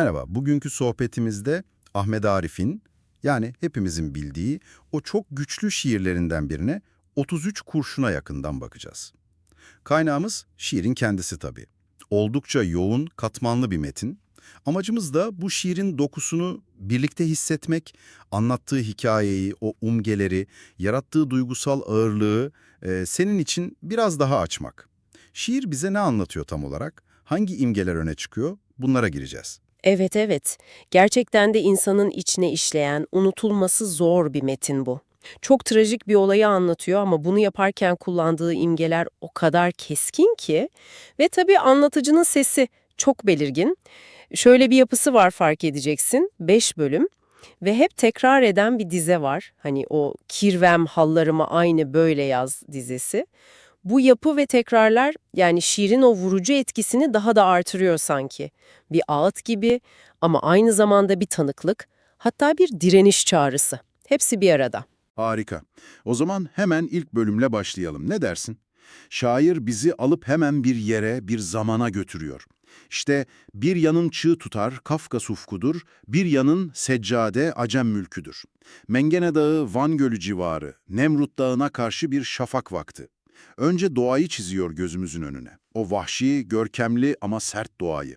Merhaba, bugünkü sohbetimizde Ahmet Arif'in, yani hepimizin bildiği o çok güçlü şiirlerinden birine 33 kurşuna yakından bakacağız. Kaynağımız şiirin kendisi tabii. Oldukça yoğun, katmanlı bir metin. Amacımız da bu şiirin dokusunu birlikte hissetmek, anlattığı hikayeyi, o umgeleri, yarattığı duygusal ağırlığı e, senin için biraz daha açmak. Şiir bize ne anlatıyor tam olarak? Hangi imgeler öne çıkıyor? Bunlara gireceğiz. Evet evet. Gerçekten de insanın içine işleyen, unutulması zor bir metin bu. Çok trajik bir olayı anlatıyor ama bunu yaparken kullandığı imgeler o kadar keskin ki ve tabii anlatıcının sesi çok belirgin. Şöyle bir yapısı var fark edeceksin. 5 bölüm ve hep tekrar eden bir dize var. Hani o kirvem hallarıma aynı böyle yaz dizesi. Bu yapı ve tekrarlar yani şiirin o vurucu etkisini daha da artırıyor sanki. Bir ağıt gibi ama aynı zamanda bir tanıklık, hatta bir direniş çağrısı. Hepsi bir arada. Harika. O zaman hemen ilk bölümle başlayalım. Ne dersin? Şair bizi alıp hemen bir yere, bir zamana götürüyor. İşte bir yanın çığ tutar, Kafkas ufkudur, bir yanın seccade, Acem mülküdür. Mengene Dağı, Van Gölü civarı, Nemrut Dağı'na karşı bir şafak vakti. Önce doğayı çiziyor gözümüzün önüne. O vahşi, görkemli ama sert doğayı.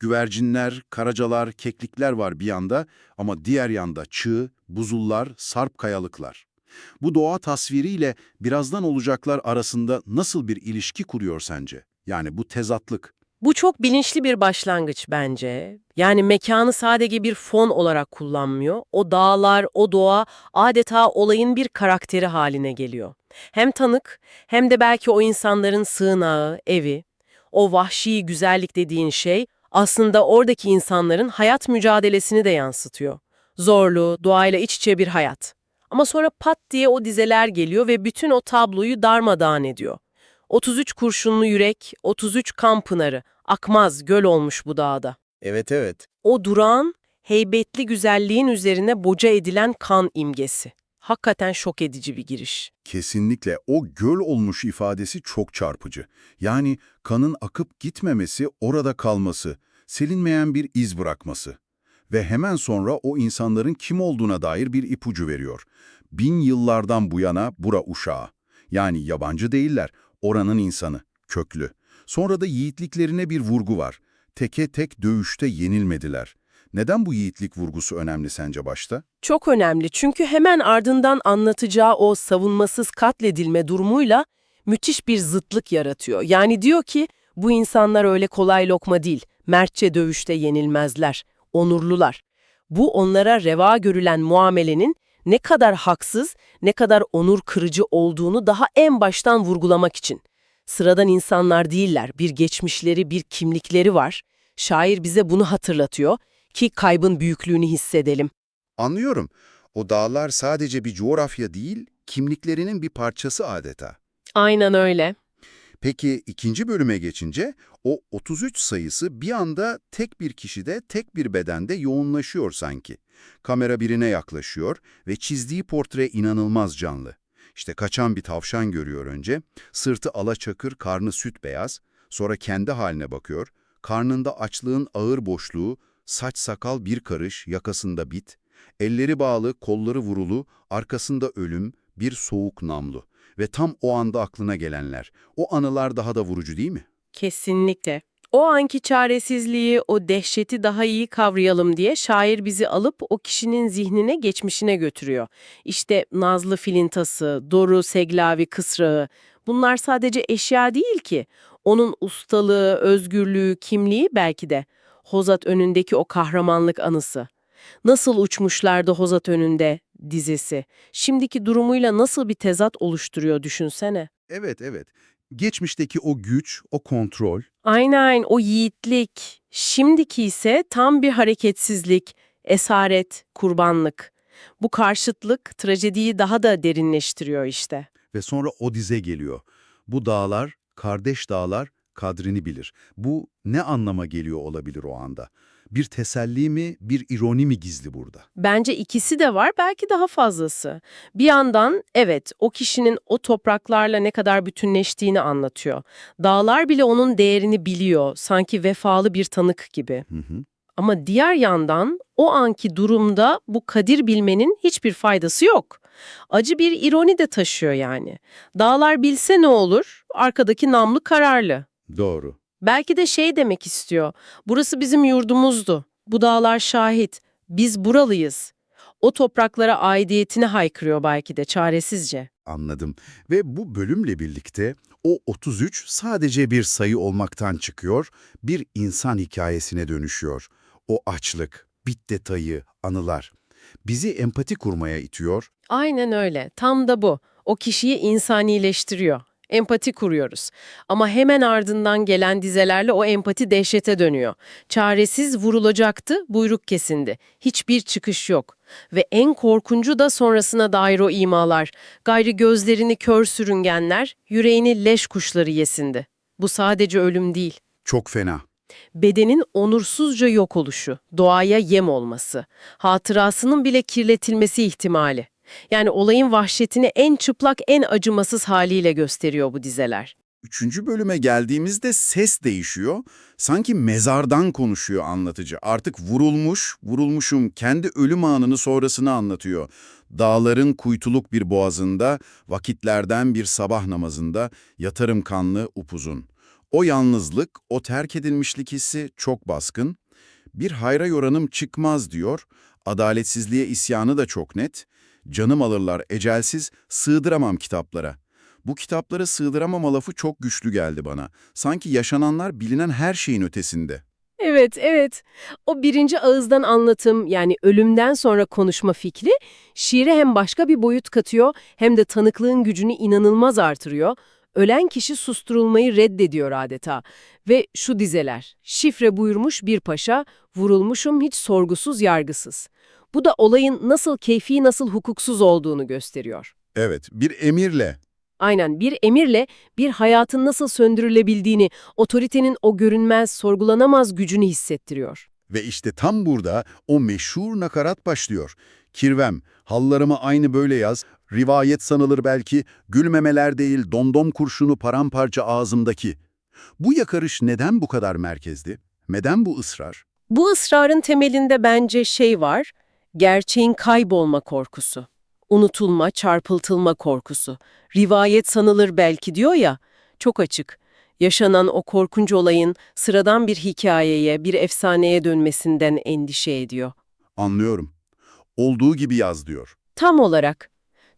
Güvercinler, karacalar, keklikler var bir yanda ama diğer yanda çığ, buzullar, sarp kayalıklar. Bu doğa tasviriyle birazdan olacaklar arasında nasıl bir ilişki kuruyor sence? Yani bu tezatlık. Bu çok bilinçli bir başlangıç bence. Yani mekanı sadece bir fon olarak kullanmıyor. O dağlar, o doğa adeta olayın bir karakteri haline geliyor. Hem tanık hem de belki o insanların sığınağı, evi. O vahşi güzellik dediğin şey aslında oradaki insanların hayat mücadelesini de yansıtıyor. Zorlu, doğayla iç içe bir hayat. Ama sonra pat diye o dizeler geliyor ve bütün o tabloyu darmadağın ediyor. 33 kurşunlu yürek, 33 kan pınarı, akmaz göl olmuş bu dağda. Evet evet. O durağan, heybetli güzelliğin üzerine boca edilen kan imgesi. Hakikaten şok edici bir giriş. Kesinlikle o göl olmuş ifadesi çok çarpıcı. Yani kanın akıp gitmemesi, orada kalması, silinmeyen bir iz bırakması. Ve hemen sonra o insanların kim olduğuna dair bir ipucu veriyor. Bin yıllardan bu yana bura uşağı. Yani yabancı değiller, oranın insanı, köklü. Sonra da yiğitliklerine bir vurgu var. Teke tek dövüşte yenilmediler. Neden bu yiğitlik vurgusu önemli sence başta? Çok önemli çünkü hemen ardından anlatacağı o savunmasız katledilme durumuyla müthiş bir zıtlık yaratıyor. Yani diyor ki bu insanlar öyle kolay lokma değil, mertçe dövüşte yenilmezler, onurlular. Bu onlara reva görülen muamelenin ne kadar haksız, ne kadar onur kırıcı olduğunu daha en baştan vurgulamak için. Sıradan insanlar değiller, bir geçmişleri, bir kimlikleri var. Şair bize bunu hatırlatıyor ki kaybın büyüklüğünü hissedelim. Anlıyorum. O dağlar sadece bir coğrafya değil, kimliklerinin bir parçası adeta. Aynen öyle. Peki ikinci bölüme geçince o 33 sayısı bir anda tek bir kişide, tek bir bedende yoğunlaşıyor sanki. Kamera birine yaklaşıyor ve çizdiği portre inanılmaz canlı. İşte kaçan bir tavşan görüyor önce, sırtı alaçakır, karnı süt beyaz, sonra kendi haline bakıyor, karnında açlığın ağır boşluğu, saç sakal bir karış, yakasında bit, elleri bağlı, kolları vurulu, arkasında ölüm, bir soğuk namlu. Ve tam o anda aklına gelenler. O anılar daha da vurucu değil mi? Kesinlikle. O anki çaresizliği, o dehşeti daha iyi kavrayalım diye şair bizi alıp o kişinin zihnine, geçmişine götürüyor. İşte Nazlı Filintası, Doru Seglavi Kısrağı, bunlar sadece eşya değil ki. Onun ustalığı, özgürlüğü, kimliği belki de. Hozat önündeki o kahramanlık anısı. Nasıl uçmuşlardı Hozat önünde dizesi. Şimdiki durumuyla nasıl bir tezat oluşturuyor düşünsene. Evet, evet. Geçmişteki o güç, o kontrol, Aynen o yiğitlik. Şimdiki ise tam bir hareketsizlik, esaret, kurbanlık. Bu karşıtlık trajediyi daha da derinleştiriyor işte. ve sonra o dize geliyor. Bu dağlar, kardeş dağlar kadrini bilir. Bu ne anlama geliyor olabilir o anda? Bir teselli mi, bir ironi mi gizli burada? Bence ikisi de var, belki daha fazlası. Bir yandan evet o kişinin o topraklarla ne kadar bütünleştiğini anlatıyor. Dağlar bile onun değerini biliyor, sanki vefalı bir tanık gibi. Hı hı. Ama diğer yandan o anki durumda bu kadir bilmenin hiçbir faydası yok. Acı bir ironi de taşıyor yani. Dağlar bilse ne olur? Arkadaki namlı kararlı. Doğru. Belki de şey demek istiyor. Burası bizim yurdumuzdu. Bu dağlar şahit. Biz buralıyız. O topraklara aidiyetini haykırıyor belki de çaresizce. Anladım. Ve bu bölümle birlikte o 33 sadece bir sayı olmaktan çıkıyor, bir insan hikayesine dönüşüyor. O açlık, bit detayı, anılar. Bizi empati kurmaya itiyor. Aynen öyle. Tam da bu. O kişiyi insanileştiriyor. Empati kuruyoruz. Ama hemen ardından gelen dizelerle o empati dehşete dönüyor. Çaresiz vurulacaktı, buyruk kesindi. Hiçbir çıkış yok. Ve en korkuncu da sonrasına dair o imalar. Gayri gözlerini kör sürüngenler, yüreğini leş kuşları yesindi. Bu sadece ölüm değil. Çok fena. Bedenin onursuzca yok oluşu, doğaya yem olması, hatırasının bile kirletilmesi ihtimali. Yani olayın vahşetini en çıplak, en acımasız haliyle gösteriyor bu dizeler. Üçüncü bölüme geldiğimizde ses değişiyor. Sanki mezardan konuşuyor anlatıcı. Artık vurulmuş, vurulmuşum kendi ölüm anını sonrasını anlatıyor. Dağların kuytuluk bir boğazında, vakitlerden bir sabah namazında, yatarım kanlı upuzun. O yalnızlık, o terk edilmişlik hissi çok baskın. Bir hayra yoranım çıkmaz diyor. Adaletsizliğe isyanı da çok net. Canım alırlar ecelsiz, sığdıramam kitaplara. Bu kitaplara sığdıramama lafı çok güçlü geldi bana. Sanki yaşananlar bilinen her şeyin ötesinde. Evet, evet. O birinci ağızdan anlatım yani ölümden sonra konuşma fikri şiire hem başka bir boyut katıyor hem de tanıklığın gücünü inanılmaz artırıyor. Ölen kişi susturulmayı reddediyor adeta. Ve şu dizeler, şifre buyurmuş bir paşa, vurulmuşum hiç sorgusuz yargısız. Bu da olayın nasıl keyfi nasıl hukuksuz olduğunu gösteriyor. Evet, bir emirle. Aynen bir emirle bir hayatın nasıl söndürülebildiğini, otoritenin o görünmez, sorgulanamaz gücünü hissettiriyor. Ve işte tam burada o meşhur nakarat başlıyor. Kirvem, hallarımı aynı böyle yaz, rivayet sanılır belki, gülmemeler değil domdom kurşunu paramparça ağzımdaki. Bu yakarış neden bu kadar merkezdi? Neden bu ısrar? Bu ısrarın temelinde bence şey var, gerçeğin kaybolma korkusu. Unutulma, çarpıltılma korkusu. Rivayet sanılır belki diyor ya, çok açık. Yaşanan o korkunç olayın sıradan bir hikayeye, bir efsaneye dönmesinden endişe ediyor. Anlıyorum. Olduğu gibi yaz diyor. Tam olarak.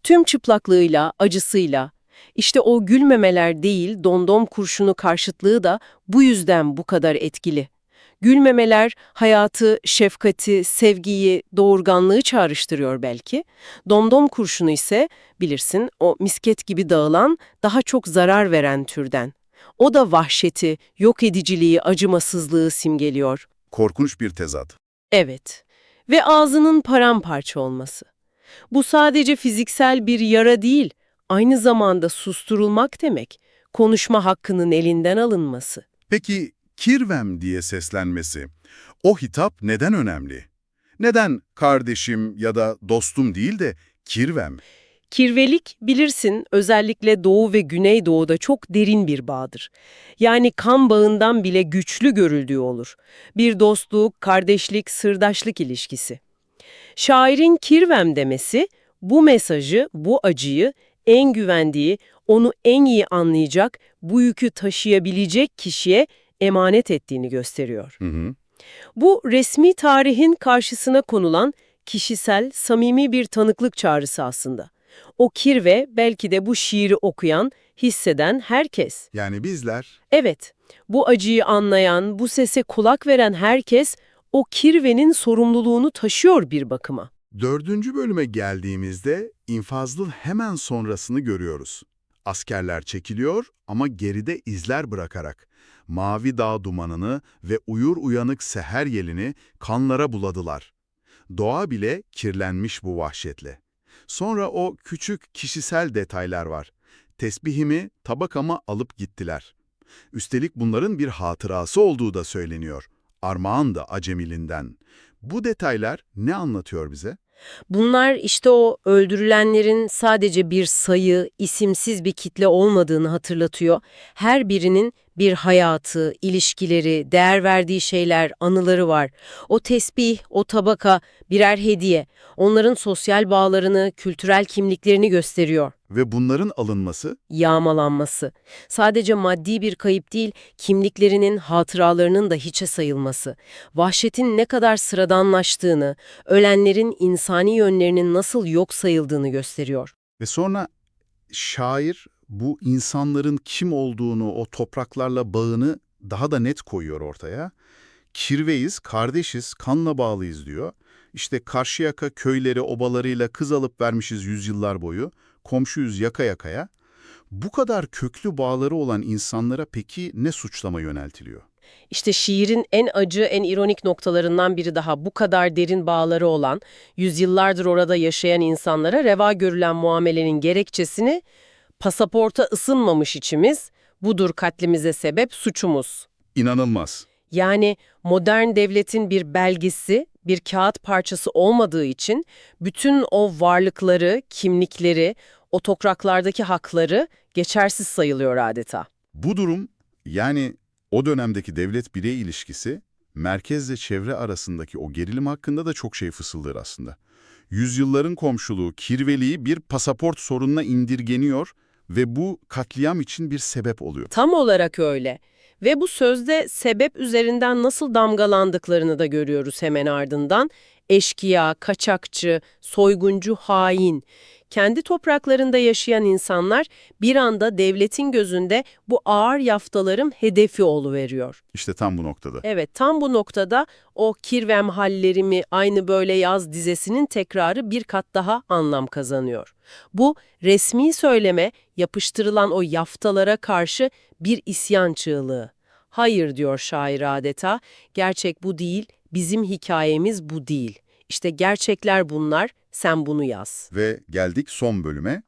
Tüm çıplaklığıyla, acısıyla. İşte o gülmemeler değil, dondom kurşunu karşıtlığı da bu yüzden bu kadar etkili. Gülmemeler hayatı, şefkati, sevgiyi, doğurganlığı çağrıştırıyor belki. Domdom kurşunu ise bilirsin o misket gibi dağılan, daha çok zarar veren türden. O da vahşeti, yok ediciliği, acımasızlığı simgeliyor. Korkunç bir tezat. Evet. Ve ağzının paramparça olması. Bu sadece fiziksel bir yara değil, aynı zamanda susturulmak demek. Konuşma hakkının elinden alınması. Peki Kirvem diye seslenmesi, o hitap neden önemli? Neden kardeşim ya da dostum değil de Kirvem? Kirvelik bilirsin özellikle Doğu ve Güneydoğu'da çok derin bir bağdır. Yani kan bağından bile güçlü görüldüğü olur. Bir dostluk, kardeşlik, sırdaşlık ilişkisi. Şairin Kirvem demesi bu mesajı, bu acıyı en güvendiği, onu en iyi anlayacak, bu yükü taşıyabilecek kişiye emanet ettiğini gösteriyor. Hı hı. Bu resmi tarihin karşısına konulan kişisel, samimi bir tanıklık çağrısı aslında. O kirve belki de bu şiiri okuyan, hisseden herkes. Yani bizler Evet, bu acıyı anlayan, bu sese kulak veren herkes o kirvenin sorumluluğunu taşıyor bir bakıma. Dördüncü bölüme geldiğimizde infazlı hemen sonrasını görüyoruz. Askerler çekiliyor ama geride izler bırakarak. Mavi dağ dumanını ve uyur uyanık seher yelini kanlara buladılar. Doğa bile kirlenmiş bu vahşetle. Sonra o küçük kişisel detaylar var. Tesbihimi, tabakamı alıp gittiler. Üstelik bunların bir hatırası olduğu da söyleniyor. Armağan da acemilinden. Bu detaylar ne anlatıyor bize? Bunlar işte o öldürülenlerin sadece bir sayı, isimsiz bir kitle olmadığını hatırlatıyor. Her birinin bir hayatı, ilişkileri, değer verdiği şeyler, anıları var. O tesbih, o tabaka birer hediye. Onların sosyal bağlarını, kültürel kimliklerini gösteriyor. Ve bunların alınması Yağmalanması. Sadece maddi bir kayıp değil, kimliklerinin, hatıralarının da hiçe sayılması. Vahşetin ne kadar sıradanlaştığını, ölenlerin insani yönlerinin nasıl yok sayıldığını gösteriyor. Ve sonra şair bu insanların kim olduğunu, o topraklarla bağını daha da net koyuyor ortaya. Kirveyiz, kardeşiz, kanla bağlıyız diyor. İşte Karşıyaka köyleri, obalarıyla kız alıp vermişiz yüzyıllar boyu. Komşuyuz yaka yakaya. Bu kadar köklü bağları olan insanlara peki ne suçlama yöneltiliyor? İşte şiirin en acı, en ironik noktalarından biri daha bu kadar derin bağları olan, yüzyıllardır orada yaşayan insanlara reva görülen muamelenin gerekçesini pasaporta ısınmamış içimiz, budur katlimize sebep suçumuz. İnanılmaz. Yani modern devletin bir belgesi, bir kağıt parçası olmadığı için bütün o varlıkları, kimlikleri, o topraklardaki hakları geçersiz sayılıyor adeta. Bu durum yani o dönemdeki devlet-birey ilişkisi merkezle çevre arasındaki o gerilim hakkında da çok şey fısıldar aslında. Yüzyılların komşuluğu, kirveliği bir pasaport sorununa indirgeniyor ve bu katliam için bir sebep oluyor. Tam olarak öyle. Ve bu sözde sebep üzerinden nasıl damgalandıklarını da görüyoruz hemen ardından. Eşkıya, kaçakçı, soyguncu, hain. Kendi topraklarında yaşayan insanlar bir anda devletin gözünde bu ağır yaftaların hedefi oluveriyor. İşte tam bu noktada. Evet, tam bu noktada o kirvem hallerimi aynı böyle yaz dizesinin tekrarı bir kat daha anlam kazanıyor. Bu resmi söyleme yapıştırılan o yaftalara karşı bir isyan çığlığı. Hayır diyor şair adeta, gerçek bu değil, bizim hikayemiz bu değil. İşte gerçekler bunlar, sen bunu yaz. Ve geldik son bölüme.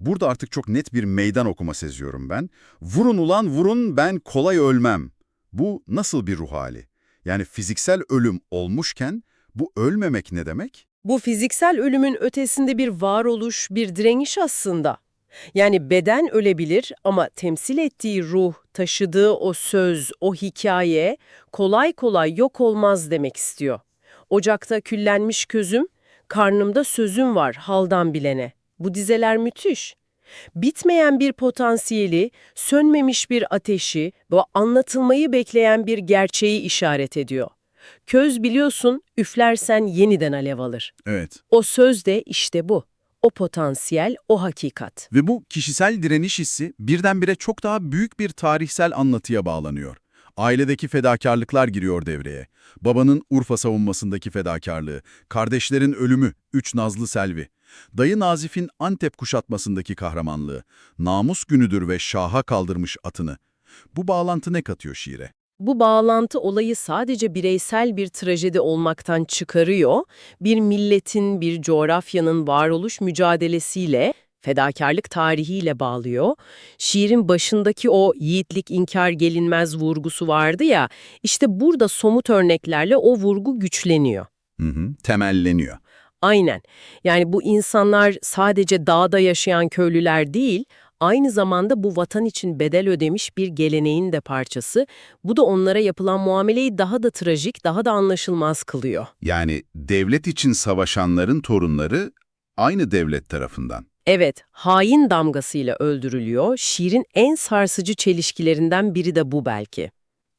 Burada artık çok net bir meydan okuma seziyorum ben. Vurun ulan vurun ben kolay ölmem. Bu nasıl bir ruh hali? Yani fiziksel ölüm olmuşken bu ölmemek ne demek? Bu fiziksel ölümün ötesinde bir varoluş, bir direniş aslında. Yani beden ölebilir ama temsil ettiği ruh, taşıdığı o söz, o hikaye kolay kolay yok olmaz demek istiyor. Ocakta küllenmiş közüm, karnımda sözüm var haldan bilene. Bu dizeler müthiş. Bitmeyen bir potansiyeli, sönmemiş bir ateşi ve anlatılmayı bekleyen bir gerçeği işaret ediyor. Köz biliyorsun, üflersen yeniden alev alır. Evet. O söz de işte bu. O potansiyel, o hakikat. Ve bu kişisel direniş hissi birdenbire çok daha büyük bir tarihsel anlatıya bağlanıyor. Ailedeki fedakarlıklar giriyor devreye. Babanın Urfa savunmasındaki fedakarlığı, kardeşlerin ölümü, Üç Nazlı Selvi, dayı Nazif'in Antep kuşatmasındaki kahramanlığı, namus günüdür ve şaha kaldırmış atını. Bu bağlantı ne katıyor şiire? Bu bağlantı olayı sadece bireysel bir trajedi olmaktan çıkarıyor, bir milletin, bir coğrafyanın varoluş mücadelesiyle, fedakarlık tarihiyle bağlıyor. Şiirin başındaki o yiğitlik inkar gelinmez vurgusu vardı ya, işte burada somut örneklerle o vurgu güçleniyor. Hı hı, temelleniyor. Aynen. Yani bu insanlar sadece dağda yaşayan köylüler değil, aynı zamanda bu vatan için bedel ödemiş bir geleneğin de parçası. Bu da onlara yapılan muameleyi daha da trajik, daha da anlaşılmaz kılıyor. Yani devlet için savaşanların torunları aynı devlet tarafından. Evet, hain damgasıyla öldürülüyor. Şiirin en sarsıcı çelişkilerinden biri de bu belki.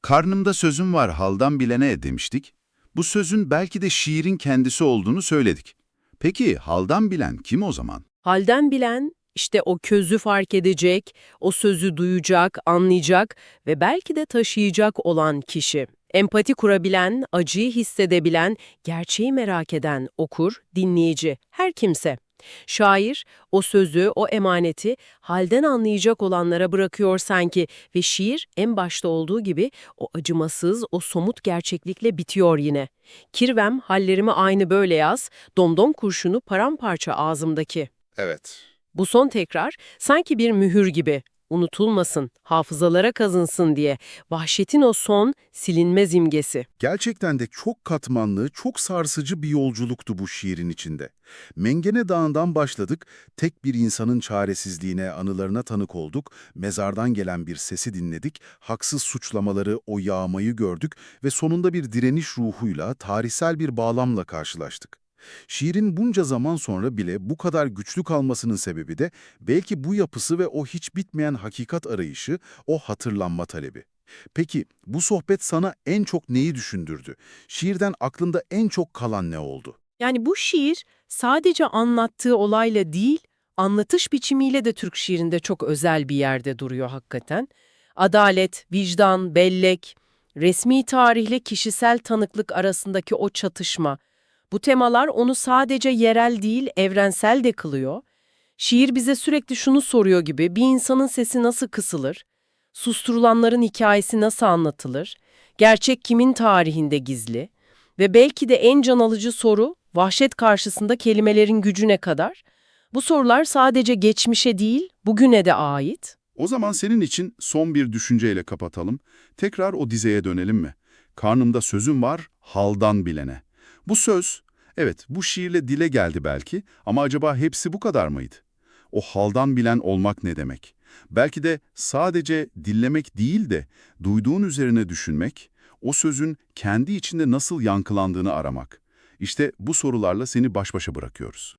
Karnımda sözüm var haldan bilene demiştik. Bu sözün belki de şiirin kendisi olduğunu söyledik. Peki haldan bilen kim o zaman? Halden bilen işte o közü fark edecek, o sözü duyacak, anlayacak ve belki de taşıyacak olan kişi. Empati kurabilen, acıyı hissedebilen, gerçeği merak eden okur, dinleyici, her kimse. Şair o sözü, o emaneti halden anlayacak olanlara bırakıyor sanki ve şiir en başta olduğu gibi o acımasız, o somut gerçeklikle bitiyor yine. Kirvem hallerimi aynı böyle yaz, domdom kurşunu paramparça ağzımdaki. Evet. Bu son tekrar sanki bir mühür gibi unutulmasın, hafızalara kazınsın diye. Vahşetin o son, silinmez imgesi. Gerçekten de çok katmanlı, çok sarsıcı bir yolculuktu bu şiirin içinde. Mengene Dağı'ndan başladık, tek bir insanın çaresizliğine, anılarına tanık olduk, mezardan gelen bir sesi dinledik, haksız suçlamaları, o yağmayı gördük ve sonunda bir direniş ruhuyla, tarihsel bir bağlamla karşılaştık. Şiirin bunca zaman sonra bile bu kadar güçlü kalmasının sebebi de belki bu yapısı ve o hiç bitmeyen hakikat arayışı, o hatırlanma talebi. Peki bu sohbet sana en çok neyi düşündürdü? Şiirden aklında en çok kalan ne oldu? Yani bu şiir sadece anlattığı olayla değil, anlatış biçimiyle de Türk şiirinde çok özel bir yerde duruyor hakikaten. Adalet, vicdan, bellek, resmi tarihle kişisel tanıklık arasındaki o çatışma. Bu temalar onu sadece yerel değil, evrensel de kılıyor. Şiir bize sürekli şunu soruyor gibi, bir insanın sesi nasıl kısılır? Susturulanların hikayesi nasıl anlatılır? Gerçek kimin tarihinde gizli? Ve belki de en can alıcı soru, vahşet karşısında kelimelerin gücüne kadar. Bu sorular sadece geçmişe değil, bugüne de ait. O zaman senin için son bir düşünceyle kapatalım. Tekrar o dizeye dönelim mi? Karnımda sözüm var, haldan bilene. Bu söz, evet bu şiirle dile geldi belki ama acaba hepsi bu kadar mıydı? O haldan bilen olmak ne demek? Belki de sadece dinlemek değil de duyduğun üzerine düşünmek, o sözün kendi içinde nasıl yankılandığını aramak. İşte bu sorularla seni baş başa bırakıyoruz.